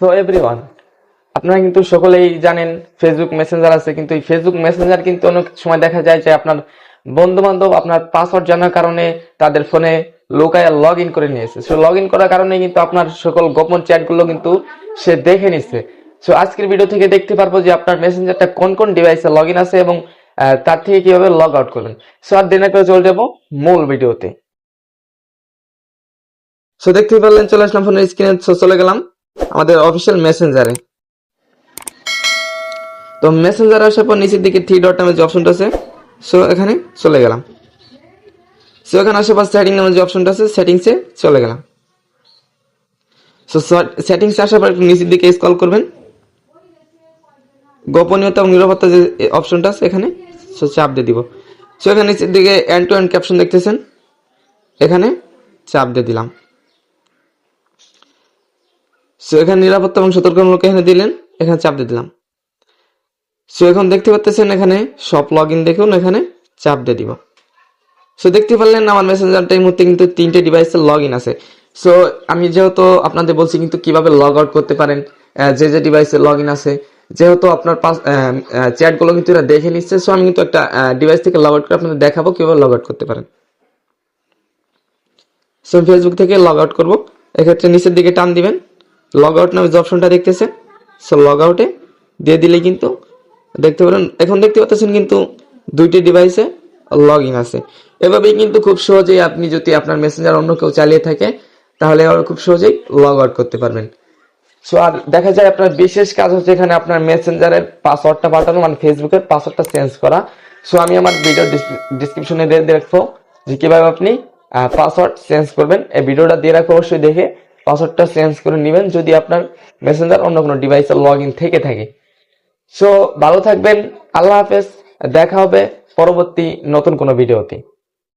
So everyone আপনারা কিন্তু সকলেই জানেন ফেসবুক মেসেঞ্জার আছে, কিন্তু এই ফেসবুক মেসেঞ্জার কিন্তু অনেক সময় দেখা যায় যে আপনার বন্ধু বান্ধব আপনার পাসওয়ার্ড জানার কারণে তাদের ফোনে লোকায় লগ ইন করে নিয়েছে। সো লগ ইন করার কারণে কিন্তু আপনার সকল গোপন চ্যাটগুলো কিন্তু সে দেখে নিচ্ছে সো আজকের ভিডিও থেকে দেখতে পারব যে আপনার মেসেঞ্জারটা কোন কোন ডিভাইসে লগ ইন আছে এবং তার থেকে কীভাবে লগ আউট করবেন। সো আর দেনা করে চলে যাব মূল ভিডিওতে সো দেখতে পারলেন, চলে আসলাম ফোনের স্ক্রিনে চলে গেলাম। আমাদের অফিসিয়াল মেসেঞ্জারে তো মেসেঞ্জার আসার পর নিচের দিকে থ্রি ডট নামে যে অপশনটা আছে সো এখানে চলে গেলাম। সো এখানে আসার পর সেটিং নামে যে অপশনটা আছে সেটিংসে চলে গেলাম। সো সেটিংস আসার পর একটু নিচের দিকে স্ক্রল করবেন। গোপনীয়তা এবং নিরাপত্তা যে অপশনটা আছে এখানে সো চাপ দিয়ে দিব। সো এখানে নিচের দিকে অ্যান্ড টু এন্ড ক্যাপশন দেখতেছেন। এখানে চাপ দিয়ে দিলাম। সো এখানে নিরাপত্তা এবং সতর্কমূলক এখানে দিলেন, এখানে চাপ দিয়ে দিলাম। সো এখন দেখতে পাচ্ছেন এখানে সব লগ ইন দেখুন, এখানে চাপ দিয়ে দিব। সো দেখতে পারলেন আমার মেসেঞ্জারটা এই মুহূর্তে কিন্তু তিনটে ডিভাইসে লগ ইন আছে। সো আমি যেহেতু আপনাদের বলছি কিন্তু কীভাবে লগ আউট করতে পারেন যে যে ডিভাইসে লগ ইন আছে, যেহেতু আপনার পাস চ্যাটগুলো কিন্তু এরা দেখে নিচ্ছে, সো আমি কিন্তু একটা ডিভাইস থেকে লগ আউট করে আপনাদের দেখাবো কীভাবে লগ আউট করতে পারেন। সো ফেসবুক থেকে লগ আউট করব। এক্ষেত্রে নিচের দিকে টান দিবেন। লগ আউট নামে যে অপশনটা দেখতেছেন সো লগ আউটে দিয়ে দিলে কিন্তু দেখতে পারেন, এখন দেখতে পাচ্ছেন কিন্তু দুইটি ডিভাইসে লগ ইন আছে। এভাবেই কিন্তু খুব সহজেই আপনি যদি আপনার মেসেঞ্জার অন্য কেউ চালিয়ে থাকে, তাহলে খুব সহজেই লগ আউট করতে পারবেন। সো আর দেখা যায় আপনার বিশেষ কাজ হচ্ছে এখানে আপনার মেসেঞ্জারের পাসওয়ার্ডটা পাঠানো মানে ফেসবুকের পাসওয়ার্ডটা চেঞ্জ করা। সো আমি আমার ভিডিও ডিসক্রিপশনে দিয়ে দেখব যে কীভাবে আপনি পাসওয়ার্ড চেঞ্জ করবেন। এই ভিডিওটা দিয়ে রাখব অবশ্যই দেখে। পাসওয়ার্ডটা চেঞ্জ করে নেবেন যদি আপনার মেসেঞ্জার অন্য কোনো ডিভাইসে লগ ইন থেকে থাকে। সো ভালো থাকবেন, আল্লাহ হাফেজ, দেখা হবে পরবর্তী নতুন কোনো ভিডিওতে